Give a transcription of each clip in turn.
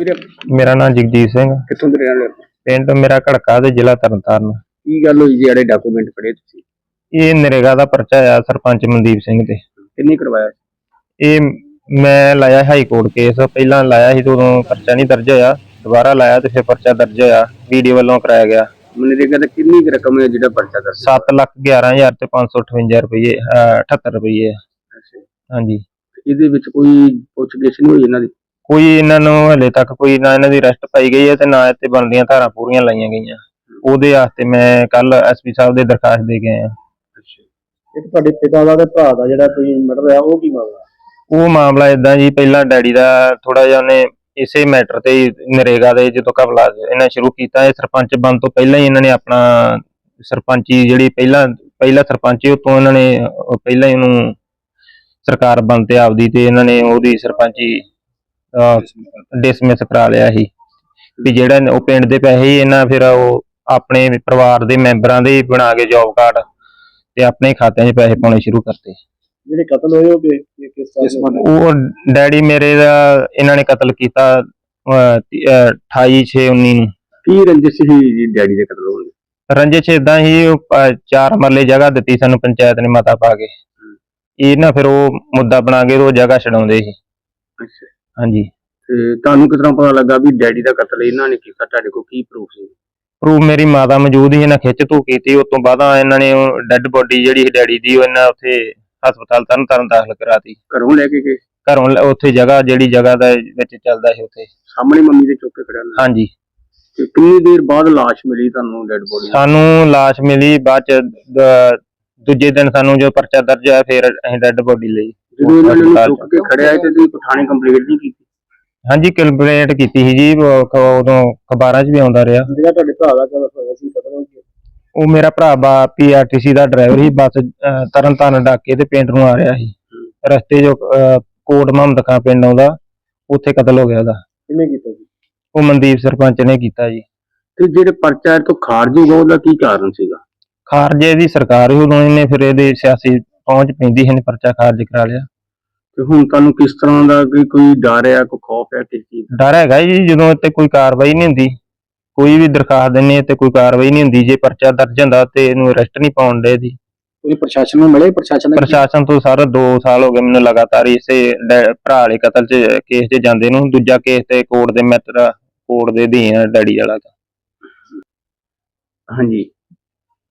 ਵੀਰੇ? ਮੇਰਾ ਨਾਮ ਜਗਜੀਤ ਸਿੰਘ ਕਿੱਥੋਂ ਦੇ ਰਹਿਣ ਵਾਲੇ ਹੋ? ਪਿੰਡ ਮੇਰਾ ਘੜਕਾ ਤੇ ਜ਼ਿਲ੍ਹਾ ਤਰਨਤਾਰਨ ਕੀ ਗੱਲ ਹੋਈ ਜਿਹੜੇ ਡਾਕੂਮੈਂਟ ਫੜੇ ਤੁਸੀਂ? ਇਹ ਨਰੇਗਾ ਦਾ ਪਰਚਾ ਆ ਸਰਪੰਚ ਮਨਦੀਪ ਸਿੰਘ ਤੇ ਕਿੰਨੇ ਕਰਵਾਇਆ ਇਹ ਮੈਂ ਲਾਇਆ ਹਾਈ ਕੋਰਟ ਕੇਸ ਪਹਿਲਾਂ ਲਾਇਆ ਸੀ ਤੇ ਉਦੋਂ ਪਰਚਾ ਨਹੀਂ ਦਰਜ ਹੋਇਆ। ਦੁਬਾਰਾ ਲਾਇਆ ਤੇ ਫਿਰ ਪਰਚਾ ਦਰਜ ਹੋਇਆ। ਵੀਡੀਓ ਵੱਲੋਂ ਕਰਾਇਆ ਗਿਆ। ਮਨਰੇਗਾ ਦਾ ਕਿੰਨੀ ਕੁ ਰਕਮ ਹੈ ਜਿਹੜਾ ਪਰਚਾ ਦਰਜ 7 ਲੱਖ 11000 ਤੇ 558 ਰੁਪਏ 78 ਰੁਪਏ। ਹਾਂਜੀ। ਇਹਦੇ ਵਿੱਚ ਕੋਈ ਪੁੱਛਗਿੱਛ ਨਹੀਂ ਹੋਈ ਇਹਨਾਂ ਦੀ? ਕੋਈ ਇਹਨਾਂ ਨੂੰ ਹਲੇ ਤੱਕ ਕੋਈ ਨਾ ਇਹਨਾਂ ਦੀ ਅਰੈਸਟ ਪਾਈ ਗਈ ਹੈ ਤੇ ਨਾ ਇੱਥੇ ਬਣਦੀਆਂ ਧਾਰਾਂ ਪੂਰੀਆਂ ਲਾਈਆਂ ਗਈਆਂ। ਉਹਦੇ ਵਾਸਤੇ ਮੈਂ ਕੱਲ ਐਸਪੀ ਸਾਹਿਬ ਦੇ ਦਰਖਾਸਤ ਦੇ ਕੇ ਆਇਆ। ਇੱਕ ਤੁਹਾਡੇ ਪਿਤਾ ਦਾ ਤੇ ਭਰਾ ਦਾ ਜਿਹੜਾ ਕੋਈ ਮਰਡਰ ਆ ਉਹ ਕੀ ਮਾਮਲਾ? ਉਹ ਮਾਮਲਾ ਇਦਾਂ ਜੀ ਪਹਿਲਾਂ ਡੈਡੀ ਦਾ ਥੋੜਾ ਜਿਹਾ ਉਹਨੇ ਇਸੇ ਮੈਟਰ ਤੇ ਹੀ ਨਰੇਗਾ ਦੇ ਜਦੋਂ ਕਬਲਾ ਇਹਨਾਂ ਸ਼ੁਰੂ ਕੀਤਾ ਇਹ ਸਰਪੰਚ ਬਣ ਤੋਂ ਪਹਿਲਾਂ ਹੀ ਇਹਨਾਂ ਨੇ ਆਪਣਾ ਸਰਪੰਚੀ ਜਿਹੜੀ ਪਹਿਲਾਂ ਪਹਿਲਾ ਸਰਪੰਚ ਸੀ ਉਤੋਂ ਇਹਨਾਂ ਨੇ ਅਹ, ਪਹਿਲਾਂ ਹੀ ਉਹਨੂੰ ਸਰਕਾਰ ਬਣ ਤੇ ਆਪਦੀ ਤੇ ਇਹਨਾਂ ਨੇ ਉਹਦੀ ਸਰਪੰਚੀ ਡਿਸਮਿਸ ਕਰਾ ਲਿਆ ਸੀ। ਵੀ ਜਿਹੜਾ ਉਹ ਪਿੰਡ ਦੇ ਪੈਸੇ ਹੀ ਇਹਨਾਂ ਫਿਰ ਉਹ ਆਪਣੇ ਪਰਿਵਾਰ ਦੇ ਮੈਂਬਰਾਂ ਦੇ ਬਣਾ ਕੇ ਜੌਬ ਕਾਰਡ ਤੇ ਆਪਣੇ ਖਾਤਿਆਂ 'ਚ ਪੈਸੇ ਪਾਉਣੇ ਸ਼ੁਰੂ ਕਰਤੇ। ਜਿਹੜੇ ਕਤਲ ਹੋਏ ਉਹ ਕਿ- ਕਿਸ ਤਰ੍ਹਾਂ ਦੇ ਉਹ ਡੈਡੀ ਮੇਰੇ ਦਾ ਇਹਨਾਂ ਨੇ ਕਤਲ ਕੀਤਾ 28 6 19 ਨੂੰ। ਕੀ ਰੰਜਿਸ਼ ਸੀ ਜੀ ਡੈਡੀ ਦੇ ਕਤਲ ਹੋਣ ਦੀ? ਰੰਜਿਸ਼ ਇਦਾਂ ਹੀ ਚਾਰ ਮਰਲੇ ਜਗ੍ਹਾ ਦਿੱਤੀ ਸਾਨੂੰ ਪੰਚਾਇਤ ਨੇ ਮਤਾ ਪਾ ਕੇ। ਇਹ ਨਾ ਫਿਰ ਉਹ ਮੁੱਦਾ ਬਣਾ ਕੇ ਉਹ ਜਗ੍ਹਾ ਛਡਾਉਂਦੇ ਸੀ। ਅੱਛਾ। ਹਾਂਜੀ। ਤੇ ਤੁਹਾਨੂੰ ਕਿਸ ਤਰ੍ਹਾਂ ਪਤਾ ਲੱਗਾ ਵੀ ਡੈਡੀ ਦਾ ਕਤਲ ਇਹਨਾਂ ਨੇ ਕੀਤਾ? ਤੁਹਾਡੇ ਕੋਲ ਕੀ ਪ੍ਰੂਫ ਸੀ? ਪ੍ਰੂਫ ਮੇਰੀ ਮਾਤਾ ਮੌਜੂਦ ਹੀ ਇਹਨਾਂ ਖਿੱਚ ਧੂ ਕੀਤੀ ਉਸ ਤੋਂ ਬਾਅਦ ਇਹਨਾਂ ਨੇ ਡੈੱਡ ਬੋਡੀ ਜਿਹੜੀ ਸੀ ਡੈਡੀ ਦੀ ਉਹ ਇਹਨਾਂ ਉੱਥੇ ਹਸਪਤਾਲ ਤਰਨ ਤਾਰਨ ਦਾਖਲ ਕਰਾਤੀ। ਘਰੋਂ ਲੈ ਕੇ ਗਏ? ਘਰੋਂ ਲ- ਉੱਥੇ ਜਗ੍ਹਾ ਜਿਹੜੀ ਜਗ੍ਹਾ ਦਾ ਵਿੱਚ ਚੱਲਦਾ ਸੀ ਉੱਥੇ। ਸਾਹਮਣੇ ਮੰਮੀ ਦੇ ਚੁੱਕ ਕੇ ਖੜਿਆ ਨਾ ਹਾਂਜੀ। ਤੇ ਕਿੰਨੀ ਦੇਰ ਬਾਅਦ ਲਾਸ਼ ਮਿਲੀ ਤੁਹਾਨੂੰ ਡੈਡ ਬੋਡੀ ਸਾਨੂੰ ਲਾਸ਼ ਮਿਲੀ ਬਾਅਦ ਚ ਦ- ਦੂਜੇ ਦਿਨ ਸਾਨੂੰ ਜੋ ਪਰਚਾ ਦਰਜ ਹੋਇਆ ਫਿਰ ਅਸੀਂ ਡੈੱਡ ਬੋਡੀ ਲਈ। ਜਦੋਂ ਇਹਨਾਂ ਨੇ ਹਸਪਤਾਲ ਚੁੱਕ ਕੇ ਖੜਿਆ ਤੇ ਤੁਸੀਂ ਪਠਾਣੇ ਕੰਪਲੀਟ ਨਹੀਂ ਕੀਤੀ। ਹਾਂਜੀ ਕੰਪਲੇਂਟ ਕੀਤੀ ਸੀ ਜੀ ਉਹ ਖ- ਉਦੋਂ ਅਖਬਾਰਾਂ 'ਚ ਵੀ ਆਉਂਦਾ ਰਿਹਾ। ਜਿਹੜਾ ਤੁਹਾਡੇ ਭਰਾ ਦਾ ਕਤਲ ਹੋਇਆ ਸੀ ਕਤਲ ਹੋ ਗਿਆ ਉਹ ਮੇਰਾ ਭਰਾ ਬਾ ਪੀਆਰਟੀਸੀ ਦਾ ਡਰਾਈਵਰ ਸੀ ਬੱਸ ਅਹ, ਤਰਨ ਤਾਰਨ ਡਾਕੇ ਤੇ ਪਿੰਡ ਨੂੰ ਆ ਰਿਹਾ ਸੀ। ਰਸਤੇ 'ਚ ਅਹ, ਕੋਟ ਮੁਹੰਮਦ ਖਾਂ ਪਿੰਡ ਆਉਂਦਾ ਉੱਥੇ ਕਤਲ ਹੋ ਗਿਆ ਉਹਦਾ। ਕਿਹਨੇ ਕੀਤਾ ਜੀ ਉਹ ਮਨਦੀਪ ਸਰਪੰਚ ਨੇ ਕੀਤਾ ਜੀ। ਤੇ ਜਿਹੜੇ ਪਰਚਾ ਇਹ ਤੋਂ ਖਾਰਜ ਹੋ ਗਿਆ ਉਹਦਾ ਕੀ ਕਾਰਨ ਸੀਗਾ? ਖਾਰਜੇ ਦੀ ਸਰਕਾਰ ਸੀ ਉਦੋਂ ਇਹਨੇ ਫਿਰ ਇਹਦੇ ਸਿਆਸੀ ਪਹੁੰਚ ਪੈਂਦੀ ਇਹਨੇ ਪਰਚਾ ਖਾਰਜ ਕਰਾ ਲਿਆ। ਤੇ ਹੁਣ ਤੁਹਾਨੂੰ ਕਿਸ ਤਰ੍ਹਾਂ ਦਾ ਕਿ ਕੋਈ ਡਰ ਹੈ ਕੋਈ ਖੌਫ ਹੈ ਕਿਸ ਚੀਜ਼ ਦਾ? ਡਰ ਹੈਗਾ ਜੀ ਜਦੋਂ ਇੱਥੇ ਕੋਈ ਕਾਰਵਾਈ ਨਹੀਂ ਹੁੰਦੀ ਕੋਈ ਵੀ ਦਰਖਾਸਤ ਦਿੰਨੇ ਤੇ ਕੋਈ ਕਾਰਵਾਈ ਨਹੀਂ ਹੁੰਦੀ ਜੇ ਪਰਚਾ ਦਰਜ ਹੁੰਦਾ ਤੇ ਇਹਨੂੰ ਅਰੈਸਟ ਨਹੀਂ ਪਾਉਣ ਦੇ ਦੀ ਕੋਈ ਪ੍ਰਸ਼ਾਸਨ ਨੂੰ ਮਿਲੇ? ਪ੍ਰਸ਼ਾਸਨ ਪ੍ਰਸ਼ਾਸਨ ਤੋਂ ਸਾਰਾ 2 ਸਾਲ ਹੋ ਗਏ ਮੈਨੂੰ ਲਗਾਤਾਰ ਇਸੇ ਡੈ- ਭਰਾ ਵਾਲੇ ਕਤਲ 'ਚ ਕੇਸ 'ਚ ਜਾਂਦੇ ਨੂੰ ਦੂਜਾ ਕੇਸ ਤੇ ਕੋਰਟ ਦੇ ਮਿੱਤਰ ਕੋਰਟ ਦੇ ਅਧੀਨ ਆ ਡੈਡੀ ਵਾਲਾ ਹਾਂਜੀ।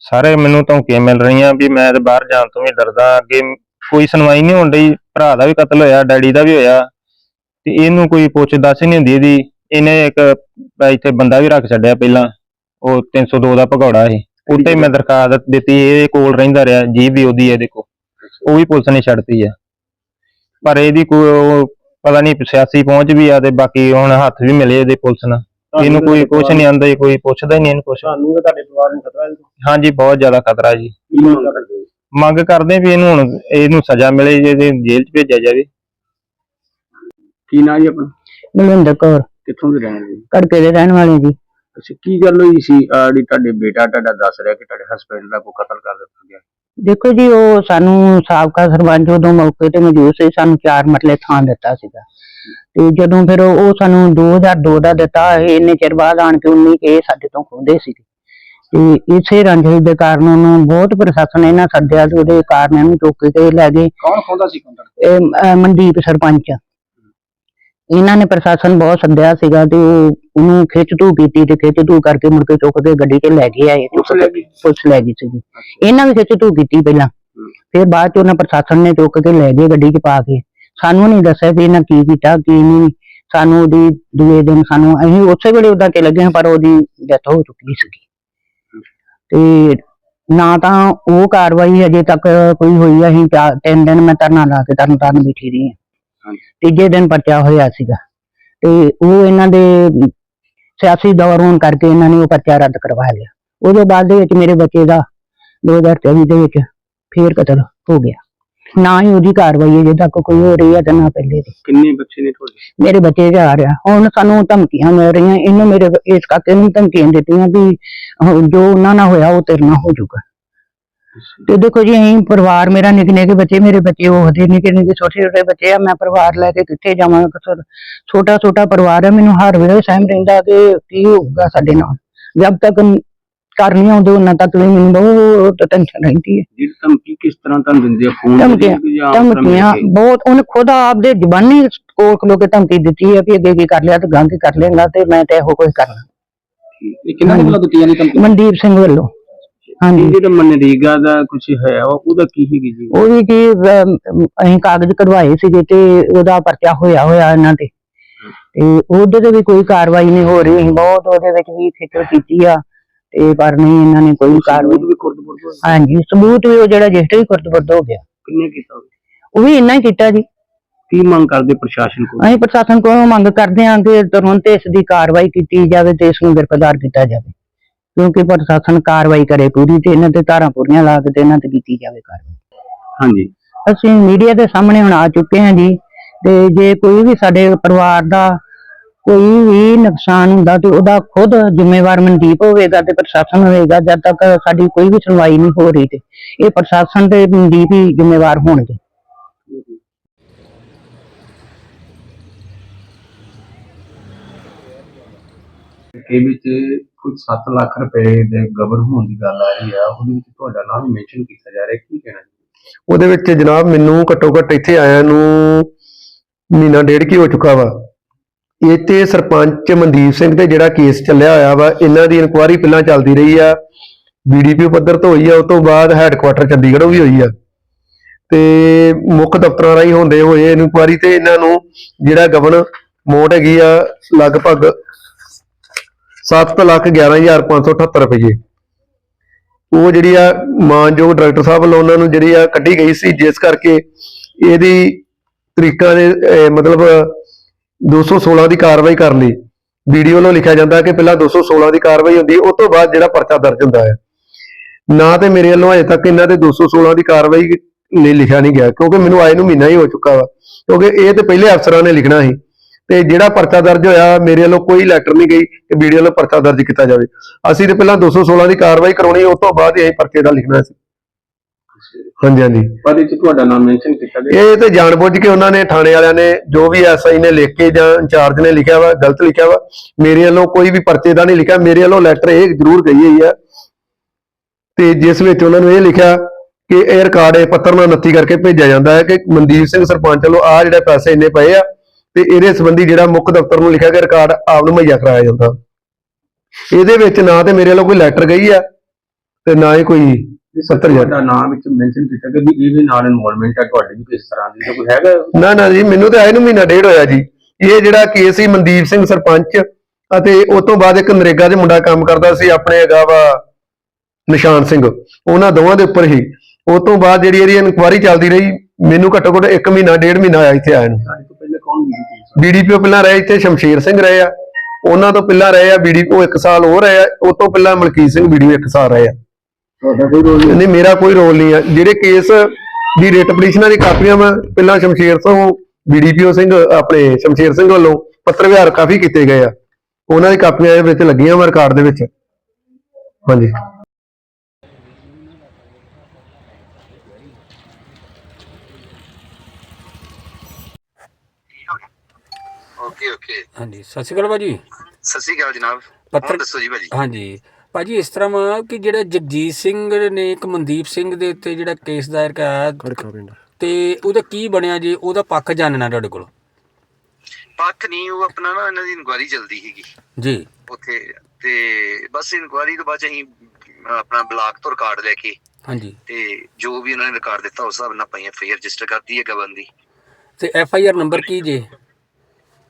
ਸਾਰੇ ਮੈਨੂੰ ਧਮਕੀਆਂ ਮਿਲ ਰਹੀਆਂ ਵੀ ਮੈਂ ਤੇ ਬਾਹਰ ਜਾਣ ਤੋਂ ਵੀ ਡਰਦਾ ਅੱਗੇ ਕੋਈ ਸੁਣਵਾਈ ਨਹੀਂ ਹੋਣ ਡਈ। ਭਰਾ ਦਾ ਵੀ ਕਤਲ ਹੋਇਆ ਡੈਡੀ ਦਾ ਵੀ ਹੋਇਆ ਤੇ ਇਹਨੂੰ ਕੋਈ ਪੁੱਛ ਦੱਸ ਹੀ ਨਹੀਂ ਹੁੰਦੀ ਇਹਦੀ। ਇਹਨੇ ਇੱਕ ਇੱਥੇ ਬੰਦਾ ਵੀ ਰੱਖ ਛੱਡਿਆ ਪਹਿਲਾਂ ਉਹ 302 ਦਾ ਭਗੌੜਾ ਸੀ। ਉੱਤੇ ਮੈਂ ਦਰਖਾਸਤ ਦਿੱਤੀ ਇਹ ਕੋਲ ਰਹਿੰਦਾ ਰਿਹਾ ਜੀ ਵੀ ਉਹਦੀ ਹੈ ਕੋਲ ਉਹ ਵੀ ਪੁਲਿਸ ਨੇ ਛੱਡਤੀ ਆ ਪਰ ਇਹਦੀ ਕੋਈ ਪਤਾ ਨਹੀਂ ਸਿਆਸੀ ਪਹੁੰਚ ਵੀ ਆ ਤੇ ਬਾਕੀ ਹੁਣ ਹੱਥ ਵੀ ਮਿਲੇ ਇਹਦੇ ਪੁਲਿਸ ਨਾਲ। ਇਹਨੂੰ ਕੋਈ ਕੁਛ ਨਹੀਂ ਆਂਦਾ ਕੋਈ ਪੁੱਛਦਾ ਹੀ ਨਹੀਂ ਇਹਨੂੰ ਕੁਛ। ਤੁਹਾਨੂੰ ਤੇ ਤੁਹਾਡੇ ਪਰਿਵਾਰ ਨੂੰ ਖਤਰਾ ਹੈ ਹਾਂਜੀ ਬਹੁਤ ਜ਼ਿਆਦਾ ਖਤਰਾ ਜੀ। ਮੰਗ ਕਰਦੇ ਵੀ ਇਹਨੂੰ ਹੁਣ ਇਹਨੂੰ ਸਜ਼ਾ ਮਿਲੇ ਜੇ ਇਹਦੇ ਜੇਲ੍ਹ 'ਚ ਭੇਜਿਆ ਜਾਵੇ। ਕੀ ਨਾਂ ਜੀ ਆਪਣਾ? ਬਲਵਿੰਦਰ ਕੌਰ। ਕਿੱਥੋਂ ਦੇ ਰਹਿਣ ਵਾਲੇ ਜੀ? ਕੜਕੇ ਦੇ ਰਹਿਣ ਵਾਲੇ ਜੀ। ਅੱਛਾ ਕੀ ਗੱਲ ਹੋਈ ਸੀ? ਆਹ ਜਿਹੜੀ ਤੁਹਾਡੇ ਬੇਟਾ ਤੁਹਾਡਾ ਦੱਸ ਰਿਹਾ ਕਿ ਤੁਹਾਡੇ ਹਸਬੰਡ ਦਾ ਕੋਈ ਕਤਲ ਕਰ ਦਿੱਤਾ ਗਿਆ। ਦੇਖੋ ਜੀ ਉਹ ਸਾਨੂੰ ਸਾਬਕਾ ਸਰਪੰਚ ਉਦੋਂ ਮੌਕੇ ਤੇ ਮੌਜੂਦ ਸੀ ਸਾਨੂੰ ਚਾਰ ਮਰਲੇ ਥਾਂ ਦਿੱਤਾ ਸੀਗਾ। ਤੇ ਜਦੋਂ ਫਿਰ ਉਹ ਸਾਨੂੰ 2002 ਦਾ ਦਿੱਤਾ ਇੰਨੇ ਚਿਰ ਬਾਅਦ ਆਣ ਕੇ 19 ਕੇ ਸਾਡੇ ਤੋਂ ਖੋਦੇ ਸੀ ਤੇ ਇਸੇ ਰੰਜਿਸ਼ ਦੇ ਕਾਰਨ ਉਹਨੂੰ ਬਹੁਤ ਪ੍ਰਸ਼ਾਸਨ ਇਹਨਾਂ ਸੱਦਿਆ ਤੇ ਉਹਦੇ ਕਾਰਨ ਇਹਨੂੰ ਚੁੱਕ ਕੇ ਲੈ ਗਏ। ਕੌਣ ਖੋਦਾ ਸੀ ਕੰਦਰ ਇਹ, ਅਹ, ਮਨਦੀਪ ਸਰਪੰਚ। ਇਹਨਾਂ ਨੇ ਪ੍ਰਸ਼ਾਸਨ ਬਹੁਤ ਸੱਦਿਆ ਸੀਗਾ ਤੇ ਉਹ ਉਹਨੂੰ ਖਿੱਚ ਧੂ ਕੀਤੀ ਤੇ ਖਿੱਚ ਧੂ ਕਰਕੇ ਮੁੜ ਕੇ ਚੁੱਕ ਕੇ ਗੱਡੀ ਤੇ ਲੈ ਕੇ ਆਏ। ਪੁਲਿਸ ਲੈ ਗਈ? ਪੁਲਿਸ ਲੈ ਗਈ ਸੀਗੀ। ਇਹਨਾਂ ਵੀ ਖਿੱਚ ਧੂ ਕੀਤੀ ਪਹਿਲਾਂ। ਫਿਰ ਬਾਅਦ ਚ ਉਹਨਾਂ ਪ੍ਰਸ਼ਾਸਨ ਨੇ ਚੁੱਕ ਕੇ ਲੈ ਗਏ ਗੱਡੀ 'ਚ ਪਾ ਕੇ। ਸਾਨੂੰ ਨਹੀਂ ਦੱਸਿਆ ਵੀ ਇਹਨਾਂ ਕੀ ਕੀਤਾ ਕੀ ਨਹੀਂ। ਸਾਨੂੰ ਉਹਦੀ ਦੂਏ ਦਿਨ ਸਾਨੂੰ ਅਸੀਂ ਉਸੇ ਵੇਲੇ ਉਹਦਾ ਤੇ ਲੱਗੇ ਹਾਂ, ਪਰ ਉਹਦੀ ਡੈਥ ਹੋ ਚੁੱਕੀ ਸੀਗੀ। ਤੇ ਨਾ ਤਾਂ ਉਹ ਕਾਰਵਾਈ ਅਜੇ ਤੱਕ ਕੋਈ ਹੋਈ ਅਸੀਂ ਚਾਰ ਤਿੰਨ ਦਿਨ ਮੈਂ ਧਰਨਾ ਲਾ ਕੇ ਤਰਨ ਤਾਰਨ ਬੈਠੀ ਰਹੀ ਹਾਂ। ਤੀਜੇ ਦਿਨ ਪਰਚਾ ਹੋਇਆ ਸੀਗਾ। ਤੇ ਉਹ ਇਹਨਾਂ ਦੇ ਸਿਆਸੀ ਦੌਰ ਹੋਣ ਕਰਕੇ ਇਹਨਾਂ ਨੇ ਉਹ ਪਰਚਾ ਰੱਦ ਕਰਵਾ ਲਿਆ। ਉਹਦੇ ਬਾਅਦ ਦੇ ਵਿੱਚ ਮੇਰੇ ਬੱਚੇ ਦਾ 2023 ਦੇ ਵਿੱਚ ਫੇਰ ਕਤਲ ਹੋ ਗਿਆ। ਨਾ ਹੀ ਉਹਦੀ ਕਾਰਵਾਈ ਅਜੇ ਤੱਕ ਕੋਈ ਹੋ ਰਹੀ ਹੈ ਤੇ ਨਾ ਪਹਿਲੇ ਦੀ। ਕਿੰਨੇ ਬੱਚੇ ਨੇ ਤੁਹਾਡੇ? ਮੇਰੇ ਬੱਚੇ ਜਾ ਰਿਹਾ। ਹੁਣ ਸਾਨੂੰ ਧਮਕੀਆਂ ਮਿਲ ਰਹੀਆਂ ਇਹਨੂੰ ਮੇਰੇ ਇਸ ਕਾਕੇ ਨੂੰ ਧਮਕੀਆਂ ਦਿੱਤੀਆਂ ਵੀ ਅਹ ਜੋ ਉਹਨਾਂ ਨਾਲ ਹੋਇਆ ਉਹ ਤੇਰੇ ਨਾਲ ਹੋ ਜਾਊਗਾ। ਤੇ ਦੇਖੋ ਜੀ ਅਸੀਂ ਪਰਿਵਾਰ ਮੇਰਾ ਨਿੱਕੇ ਨਿੱਕੇ ਬੱਚੇ ਮੇਰੇ ਬੱਚੇ ਉਹ ਦੇ ਨਿੱਕੇ ਨਿੱਕੇ ਛੋਟੇ ਛੋਟੇ ਬੱਚੇ ਆ ਮੈਂ ਪਰਿਵਾਰ ਲੈ ਕੇ ਕਿੱਥੇ ਜਾਵਾਂ? ਕਸਰ ਛੋਟਾ ਛੋਟਾ ਪਰਿਵਾਰ ਹੈ ਮੈਨੂੰ ਹਰ ਵੇਲੇ ਸਹਿਮ ਰਹਿੰਦਾ ਕਿ ਕੀ ਹੋਊਗਾ ਸਾਡੇ ਨਾਲ। ਜਦ ਤੱਕ ਕਰ ਨਹੀਂ ਆਉਂਦੇ ਉਹਨਾਂ ਤੱਕ ਵੀ ਮੈਨੂੰ ਬਹੁਤ ਟੈਨਸ਼ਨ ਰਹਿੰਦੀ ਹੈ। ਜਿਹੜੀ ਧਮਕੀ ਕਿਸ ਤਰ੍ਹਾਂ ਤੁਹਾਨੂੰ ਦਿੰਦੇ ਆ ਫੋਨ ਧਮਕੀਆਂ ਧਮਕੀਆਂ ਬਹੁਤ ਉਹਨੇ ਖੁਦ ਆਪਦੇ ਜ਼ਬਾਨੀ ਕੋਲ ਖਲੋ ਕੇ ਧਮਕੀ ਦਿੱਤੀ ਹੈ ਵੀ ਅੱਗੇ ਕੀ ਕਰ ਲਿਆ ਤੇ ਗਾਂ ਕੀ ਕਰ ਲੇਗਾ ਤੇ ਮੈਂ ਤੇ ਇਹੋ ਕੁਝ ਕਰਨਾ। ਇਹ ਕਿੰਨਾ ਕੁ ਵੱਲੋਂ ਦਿੱਤੀਆਂ ਨੇ ਧਮਕੀ? ਮਨਦੀਪ ਸਿੰਘ ਵੱਲੋਂ। ਹਾਂਜੀ। ਜਿਹੜਾ ਮਨਰੇਗਾ ਦਾ ਕੁਝ ਹੈ ਉਹ ਉਹਦਾ ਕੀ ਹੈਗੀ ਜੀ? ਉਹ ਵੀ ਕਿ ਅਸੀਂ ਕਾਗਜ਼ ਕਢਵਾਏ ਸੀਗੇ ਤੇ ਉਹਦਾ ਪਰਚਾ ਹੋਇਆ ਹੋਇਆ ਇਹਨਾਂ ਤੇ। ਤੇ ਉਹਦੇ ਤੇ ਵੀ ਕੋਈ ਕਾਰਵਾਈ ਨਹੀਂ ਹੋ ਰਹੀ ਬਹੁਤ ਉਹਦੇ ਵਿੱਚ ਵੀ ਖੇਚਲ ਕੀਤੀ ਆ। ਤੇ ਪਰ ਨਹੀਂ ਇਹਨਾਂ ਨੇ ਕੋਈ ਕਾਰਵਾਈ ਵੀ ਖੁਰਦ ਹਾਂਜੀ ਸਬੂਤ ਵੀ ਉਹ ਜਿਹੜਾ ਰਜਿਸਟਰ ਹੀ ਖੁਰਦ ਹੋ ਗਿਆ। ਕਿੰਨੇ ਕੀਤਾ? ਉਹ ਵੀ ਇੰਨਾ ਹੀ ਕੀਤਾ ਜੀ। ਕੀ ਮੰਗ ਕਰਦੇ ਪ੍ਰਸ਼ਾਸਨ ਕੋਲ? ਅਸੀਂ ਪ੍ਰਸ਼ਾਸਨ ਕੋਲੋਂ ਮੰਗ ਕਰਦੇ ਹਾਂ ਕਿ ਤੁਰੰਤ ਇਸ ਦੀ ਕਾਰਵਾਈ ਕੀਤੀ ਜਾਵੇ ਤੇ ਇਸ ਨੂੰ ਗ੍ਰਿਫਤਾਰ ਕੀਤਾ ਜਾਵੇ। ਕਿਉਂਕਿ ਪ੍ਰਸ਼ਾਸਨ ਕਾਰਵਾਈ ਕਰੇ ਪੂਰੀ ਤੇ ਇਹਨਾਂ ਤੇ ਧਾਰਾਂ ਪੂਰੀਆਂ ਲਾ ਕੇ ਤੇ ਇਹਨਾਂ ਤੇ ਕੀਤੀ ਜਾਵੇ ਕਾਰਵਾਈ। ਹਾਂਜੀ। ਅਸੀਂ ਮੀਡੀਆ ਦੇ ਸਾਹਮਣੇ ਹੁਣ ਆ ਚੁੱਕੇ ਹਾਂ ਜੀ ਤੇ ਜੇ ਕੋਈ ਵੀ ਸਾਡੇ ਪਰਿਵਾਰ ਦਾ ਕੋਈ ਵੀ ਨੁਕਸਾਨ ਹੁੰਦਾ ਤੇ ਉਹਦਾ ਖੁਦ ਜ਼ਿੰਮੇਵਾਰ ਮਨਦੀਪ ਹੋਵੇਗਾ ਤੇ ਪ੍ਰਸ਼ਾਸਨ ਹੋਵੇਗਾ ਜਦ ਤੱਕ ਸਾਡੀ ਕੋਈ ਵੀ ਸੁਣਵਾਈ ਨਹੀਂ ਹੋ ਰਹੀ ਤੇ ਇਹ ਪ੍ਰਸ਼ਾਸਨ ਤੇ ਮਨਦੀਪ ਹੀ ਜ਼ਿੰਮੇਵਾਰ ਹੋਣਗੇ। ਇਹ ਵਿੱਚ ਕੁਝ 7 ਲੱਖ ਰੁਪਏ ਦੇ ਗਬਨ ਹੋਣ ਦੀ ਗੱਲ ਆ ਰਹੀ ਆ ਉਹਦੇ ਵਿੱਚ ਤੁਹਾਡਾ ਨਾਮ ਵੀ ਮੈਂਸ਼ਨ ਕੀਤਾ ਜਾ ਰਿਹਾ ਕੀ ਕਹਿਣਾ ਉਹਦੇ ਵਿੱਚ ਜਨਾਬ ਮੈਨੂੰ ਘੱਟੋ ਘੱਟ ਇੱਥੇ ਆਇਆਂ ਨੂੰ ਮਹੀਨਾ ਡੇਢ ਕੀ ਹੋ ਚੁੱਕਾ ਵਾ? ਇਹ ਤੇ ਸਰਪੰਚ ਮਨਦੀਪ ਸਿੰਘ ਤੇ ਜਿਹੜਾ ਕੇਸ ਚੱਲਿਆ ਹੋਇਆ ਵਾ, ਇਹਨਾਂ ਦੀ ਇਨਕੁਆਇਰੀ ਪਹਿਲਾਂ ਚੱਲਦੀ ਰਹੀ ਆ। ਬੀਡੀਪੀ ਪੱਧਰ ਤੋਂ ਹੋਈ ਆ ਉਸ ਤੋਂ ਬਾਅਦ ਹੈੱਡਕੁਆਟਰ ਚੰਡੀਗੜ੍ਹੋਂ ਵੀ ਹੋਈ ਆ। ਤੇ ਮੁੱਖ ਦਫ਼ਤਰਾਂ ਰਾਹੀਂ ਹੁੰਦੇ ਹੋਏ ਇਨਕੁਆਇਰੀ ਤੇ ਇਹਨਾਂ ਨੂੰ ਜਿਹੜਾ ਗਵਨ ਮੋਟ ਹੈਗੀ ਆ ਲਗਭਗ 7 ਲੱਖ 11578 ਰੁਪਏ। ਉਹ ਜਿਹੜੀ ਆ ਮਾਨਯੋਗ ਡਾਇਰੈਕਟਰ ਸਾਹਿਬ ਵੱਲੋਂ ਉਹਨਾਂ ਨੂੰ ਜਿਹੜੀ ਆ ਕੱਢੀ ਗਈ ਸੀ, ਜਿਸ ਕਰਕੇ ਇਹਦੀ ਤਰੀਕਾ ਦੇ ਮਤਲਬ 216 ਦੀ ਕਾਰਵਾਈ ਕਰ ਲਈ। ਵੀਡੀਓ ਵੱਲੋਂ ਲਿਖਿਆ ਜਾਂਦਾ ਕਿ ਪਹਿਲਾਂ 216 ਦੀ ਕਾਰਵਾਈ ਹੁੰਦੀ ਹੈ, ਉਸ ਤੋਂ ਬਾਅਦ ਜਿਹੜਾ ਪਰਚਾ ਦਰਜ ਹੁੰਦਾ ਹੈ। ਨਾ ਤੇ ਮੇਰੇ ਵੱਲੋਂ ਅਜੇ ਤੱਕ ਇਹਨਾਂ ਦੇ 216 ਦੀ ਕਾਰਵਾਈ ਨਹੀਂ ਲਿਖਿਆ ਨਹੀਂ ਗਿਆ, ਕਿਉਂਕਿ ਮੈਨੂੰ ਆਏ ਨੂੰ ਮਹੀਨਾ ਹੀ ਹੋ ਚੁੱਕਾ ਵਾ। ਕਿਉਂਕਿ ਇਹ ਤੇ ਪਹਿਲੇ ਅਫਸਰਾਂ ਨੇ ਲਿਖਣਾ ਸੀ। ਤੇ ਜਿਹੜਾ ਪਰਚਾ ਦਰਜ ਹੋਇਆ, ਮੇਰੇ ਵੱਲੋਂ ਕੋਈ ਲੈਟਰ ਨਹੀਂ ਗਈ ਕਿ ਵੀਡੀਓ ਵੱਲੋਂ ਪਰਚਾ ਦਰਜ ਕੀਤਾ ਜਾਵੇ। ਅਸੀਂ ਤੇ ਪਹਿਲਾਂ 216 ਦੀ ਕਾਰਵਾਈ ਕਰਾਉਣੀ, ਉਸ ਤੋਂ ਬਾਅਦ ਹੀ ਅਸੀਂ ਪਰਚੇ ਦਾ ਲਿਖਣਾ ਸੀ। ਹਾਂਜੀ ਹਾਂਜੀ। ਪਰ ਇਹ 'ਚ ਤੁਹਾਡਾ ਨਾਮ ਮੈਂਸ਼ਨ ਕੀਤਾ ਗਿਆ। ਇਹ ਤੇ ਜਾਣਬੁੱਝ ਕੇ ਉਹਨਾਂ ਨੇ ਥਾਣੇ ਵਾਲਿਆਂ ਨੇ ਜੋ ਵੀ ਐਸਆਈ ਨੇ ਲਿਖ ਕੇ ਜਾਂ ਇੰਚਾਰਜ ਨੇ ਲਿਖਿਆ ਵਾ ਗਲਤ ਲਿਖਿਆ ਵਾ ਮੇਰੇ ਵੱਲੋਂ ਕੋਈ ਵੀ ਪਰਚੇ ਦਾ ਨਹੀਂ ਲਿਖਿਆ। ਮੇਰੇ ਵੱਲੋਂ ਲੈਟਰ ਇਹ ਜ਼ਰੂਰ ਗਈ ਹੋਈ ਆ। ਤੇ ਜਿਸ ਵਿੱਚ ਉਹਨਾਂ ਨੂੰ ਇਹ ਲਿਖਿਆ ਕਿ ਇਹ ਰਿਕਾਰਡ ਇਹ ਪੱਤਰ ਨਾਲ ਨੱਤੀ ਕਰਕੇ ਭੇਜਿਆ ਜਾਂਦਾ ਹੈ ਕਿ ਮਨਦੀਪ ਸਿੰਘ ਸਰਪੰਚ ਵੱਲੋਂ ਆ ਜਿਹੜੇ ਪੈਸੇ ਇੰਨੇ ਪਏ ਆ ਤੇ ਇਹਦੇ ਸੰਬੰਧੀ ਜਿਹੜਾ ਮੁੱਖ ਦਫ਼ਤਰ ਨੂੰ ਲਿਖਿਆ ਗਿਆ ਰਿਕਾਰਡ ਆਪ ਨੂੰ ਮੁਹੱਈਆ ਕਰਾਇਆ ਜਾਂਦਾ। ਇਹਦੇ ਵਿੱਚ ਨਾ ਤੇ ਮੇਰੇ ਵੱਲੋਂ ਕੋਈ ਲੈਟਰ ਗਈ ਆ ਤੇ ਨਾ ਹੀ ਕੋਈ ਸੱਤਰ ਹਜ਼ਾਰ। ਤੁਹਾਡਾ ਨਾਮ ਵਿੱਚ ਮੈਂਸ਼ਨ ਕੀਤਾ ਗਿਆ ਵੀ ਇਹਦੇ ਨਾਲ ਇਨਵੋਲਵਮੈਂਟ ਹੈ ਤੁਹਾਡੀ ਵੀ ਕਿਸ ਤਰ੍ਹਾਂ ਦੀ ਤਾਂ ਕੋਈ ਹੈਗਾ? ਨਾ ਨਾ ਜੀ ਮੈਨੂੰ ਤਾਂ ਆਏ ਨੂੰ ਮਹੀਨਾ ਡੇਢ ਹੋਇਆ ਜੀ। ਇਹ ਜਿਹੜਾ ਕੇਸ ਸੀ ਮਨਦੀਪ ਸਿੰਘ ਸਰਪੰਚ ਅਤੇ ਉਸ ਤੋਂ ਬਾਅਦ ਇੱਕ ਨਰੇਗਾ 'ਚ ਮੁੰਡਾ ਕੰਮ ਕਰਦਾ ਸੀ ਆਪਣੇ ਹੈਗਾ ਵਾ ਨਿਸ਼ਾਨ ਸਿੰਘ। ਉਹਨਾਂ ਦੋਵਾਂ ਦੇ ਉੱਪਰ ਹੀ। ਉਸ ਤੋਂ ਬਾਅਦ ਜਿਹੜੀ ਇਹਦੀ ਇਨਕੁਆਇਰੀ ਚੱਲਦੀ ਰਹੀ ਮੈਨੂੰ ਘੱਟੋ ਘੱਟ 1 ਮਹੀਨਾ ਡੇਢ ਮਹੀਨਾ ਆਇਆ ਇੱਥੇ ਆਇਆ ਨੂੰ। ਬੀਡੀਪੀਓ ਪਹਿਲਾਂ ਰਹੇ ਇੱਥੇ ਸ਼ਮਸ਼ੀਰ ਸਿੰਘ ਰਹੇ ਆ। ਉਹਨਾਂ ਤੋਂ ਪਹਿਲਾਂ ਰਹੇ ਆ ਬੀਡੀਪੀਓ 1 ਸਾਲ ਹੋਰ ਰਹੇ ਆ। ਉਸ ਤੋਂ ਪਹਿਲਾਂ ਮਲਕੀਤ ਸਿੰਘ ਬੀਡੀਪੀਓ 1 ਸਾਲ ਰਹੇ ਆ। ਤੁਹਾਡਾ ਕੋਈ ਰੋਲ ਨਹੀਂ ਮੇਰਾ ਕੋਈ ਰੋਲ ਨਹੀਂ ਆ ਜਿਹੜੇ ਕੇਸ ਦੀ ਰਿਟ ਪਟੀਸ਼ਨਾਂ ਦੀ ਕਾਪੀਆਂ ਮੈਂ ਪਹਿਲਾਂ ਸ਼ਮਸ਼ੀਰ ਤੋਂ ਬੀਡੀਪੀਓ ਸਿੰਘ ਆਪਣੇ ਸ਼ਮਸ਼ੀਰ ਸਿੰਘ ਵੱਲੋਂ ਪੱਤਰ ਵਿਹਾਰ ਕਾਫੀ ਕੀਤੇ ਗਏ ਆ। ਉਹਨਾਂ ਦੀ ਕਾਪੀਆਂ ਇਹਦੇ ਵਿੱਚ ਲੱਗੀਆਂ ਵਾ ਰਿਕਾਰਡ ਦੇ ਵਿੱਚ। ਹਾਂਜੀ। ਓਕੇ ਓਕੇ ਹਾਂਜੀ ਸਤਿ ਸ਼੍ਰੀ ਅਕਾਲ ਭਾਜੀ। ਸਤਿ ਸ਼੍ਰੀ ਅਕਾਲ ਜਨਾਬ। ਪੱਤਰ- ਦੱਸੋ ਜੀ ਭਾਜੀ। ਹਾਂਜੀ। ਭਾਜੀ ਇਸ ਤਰ੍ਹਾਂ ਵਾ ਕਿ ਜਿਹੜਾ ਜਗਜੀਤ ਸਿੰਘ ਨੇ ਇੱਕ ਮਨਦੀਪ ਸਿੰਘ ਦੇ ਉੱਤੇ ਜਿਹੜਾ ਕੇਸ ਦਾਇਰ ਕਰਾਇਆ ਤੇ ਉਹਦਾ ਕੀ ਬਣਿਆ ਜੀ? ਉਹਦਾ ਪੱਖ ਜਾਣਨਾ ਤੁਹਾਡੇ ਕੋਲ? ਪੱਖ ਨਹੀਂ ਉਹ ਆਪਣਾ ਨਾ ਇਹਨਾਂ ਦੀ ਇਨਕੁਆਰੀ ਚੱਲਦੀ ਸੀਗੀ। ਜੀ। ਉੱਥੇ ਤੇ ਬਸ ਇਨਕੁਆਰੀ ਤੋਂ ਬਾਅਦ ਅਸੀਂ ਆਪਣਾ ਬਲਾਕ ਤੋਂ ਰਿਕਾਰਡ ਲੈ ਕੇ ਹਾਂਜੀ। ਤੇ ਜੋ ਵੀ ਉਹਨਾਂ ਨੇ ਰਿਕਾਰਡ ਦਿੱਤਾ ਉਸ ਹਿਸਾਬ ਨਾਲ ਪਈ ਐਫ ਆਈ ਆਰ ਰਜਿਸਟਰ ਕਰਤੀ ਹੈ ਗਵਨ ਦੀ। ਤੇ ਐਫ ਆਈ ਆਰ ਨੰਬਰ ਕੀ ਜੇ?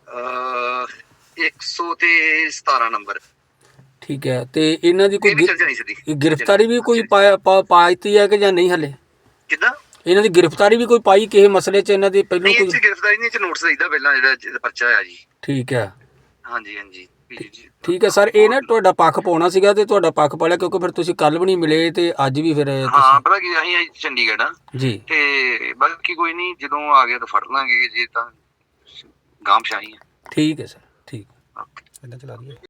ਅ 100 ਤੇ 17 ਨੰਬਰ। ਠੀਕ ਹੈ ਤੇ ਇਹਨਾਂ ਦੀ ਕੋਈ ਇਹ ਵੀ ਚੱਲ ਜਾਣੀ ਸਿੱਧੀ। ਗਿ- ਗ੍ਰਿਫਤਾਰੀ ਵੀ ਕੋਈ ਪਾਇਆ- ਪਾ ਪਾਇਤੀ ਹੈ ਕਿ ਜਾਂ ਨਹੀਂ ਹਲੇ? ਕਿੱਦਾਂ? ਇਹਨਾਂ ਦੀ ਗ੍ਰਿਫਤਾਰੀ ਵੀ ਕੋਈ ਪਾਈ ਕਿਸੇ ਮਸਲੇ 'ਚ ਇਹਨਾਂ ਦੀ ਪਹਿਲਾਂ ਨਹੀਂ ਇਹ ਕੋਈ 'ਚ ਗ੍ਰਿਫਤਾਰੀ ਨਹੀਂ ਇਹ 'ਚ ਨੋਟਿਸ ਦਈਦਾ ਪਹਿਲਾਂ ਜਿਹੜਾ ਜਿਹਦਾ ਪਰਚਾ ਹੋਇਆ ਜੀ। ਠੀਕ ਹੈ। ਹਾਂਜੀ ਹਾਂਜੀ। ਜੀ, ਜੀ। ਠੀਕ ਹੈ ਸਰ ਇਹ ਨਾ ਤੁਹਾਡਾ ਪੱਖ ਪਾਉਣਾ ਸੀਗਾ ਤੇ ਤੁਹਾਡਾ ਪੱਖ ਪਾਲਿਆ ਕਿਉਂਕਿ ਫਿਰ ਤੁਸੀਂ ਕੱਲ ਵੀ ਨਹੀਂ ਮਿਲੇ ਤੇ ਅੱਜ ਵੀ ਫਿਰ ਹਾਂ ਪਤਾ ਕੀ ਅਸੀਂ ਅੱਜ ਚੰਡੀਗੜ੍ਹ ਆ ਜੀ। ਤੇ ਬਾਕੀ ਕੋਈ ਨਹੀਂ ਜਦੋਂ ਆ ਗਿਆ ਤਾਂ ਫੜ ਲਾਂਗੇ ਜੇ ਤਾਂ ਗਾਮ ਸ਼ਾਹੀ ਹੈ। ਠੀਕ ਹੈ ਸਰ ਠੀਕ। ਓਕੇ।